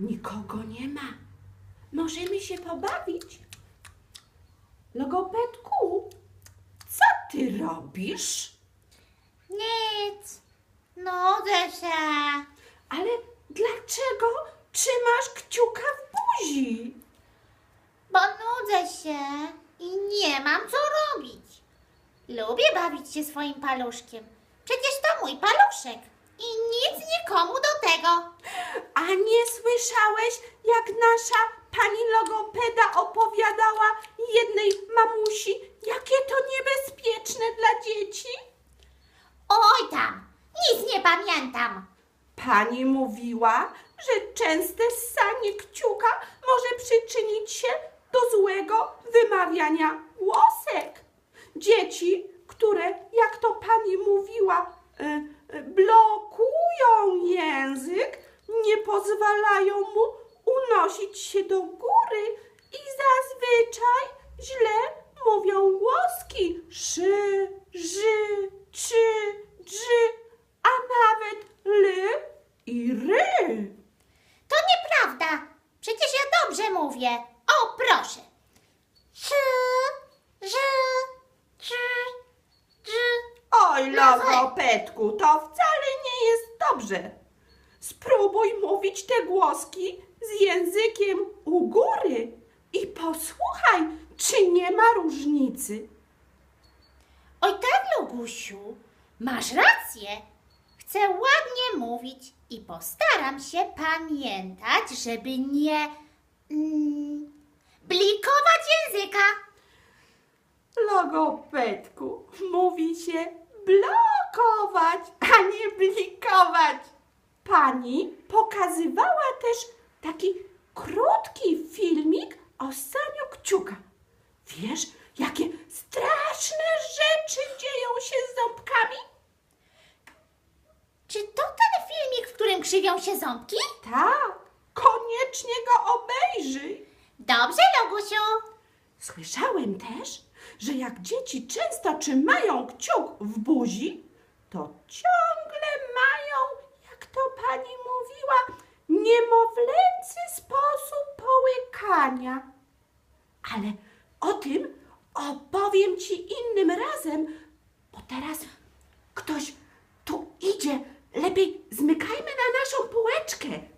Nikogo nie ma. Możemy się pobawić. Logopedku, co ty robisz? Nic. Nudzę się. Ale dlaczego trzymasz kciuka w buzi? Bo nudzę się i nie mam co robić. Lubię bawić się swoim paluszkiem. Przecież to mój paluszek. I nic nikomu do tego. A nie słyszałeś, jak nasza pani logopeda opowiadała jednej mamusi, jakie to niebezpieczne dla dzieci? Oj tam, nic nie pamiętam. Pani mówiła, że częste ssanie kciuka może przyczynić się do złego wymawiania głosek. Dzieci, które, jak to pani mówiła, e, blokują język, nie pozwalają mu unosić się do góry i zazwyczaj źle mówią głoski szy, ży, czy, drzy, a nawet ly i ry. To nieprawda. Przecież ja dobrze mówię. O, proszę. Szy, ży, czy, dży. Oj, logopedku, to wcale nie jest dobrze. Spróbuj mówić te głoski z językiem u góry i posłuchaj, czy nie ma różnicy. Oj tak, Lugusiu, masz rację. Chcę ładnie mówić i postaram się pamiętać, żeby nie mm, blikować języka. Logopedku, mówi się blokować, a nie blikować. Pani pokazywała też taki krótki filmik o ssaniu kciuka. Wiesz, jakie straszne rzeczy dzieją się z ząbkami? Czy to ten filmik, w którym krzywią się ząbki? Tak, koniecznie go obejrzyj. Dobrze, Lugusiu. Słyszałem też, że jak dzieci często trzymają kciuk w buzi, to ciągle mają, jak to pani mówiła, niemowlęcy sposób połykania. Ale o tym opowiem ci innym razem, bo teraz ktoś tu idzie. Lepiej zmykajmy na naszą półeczkę.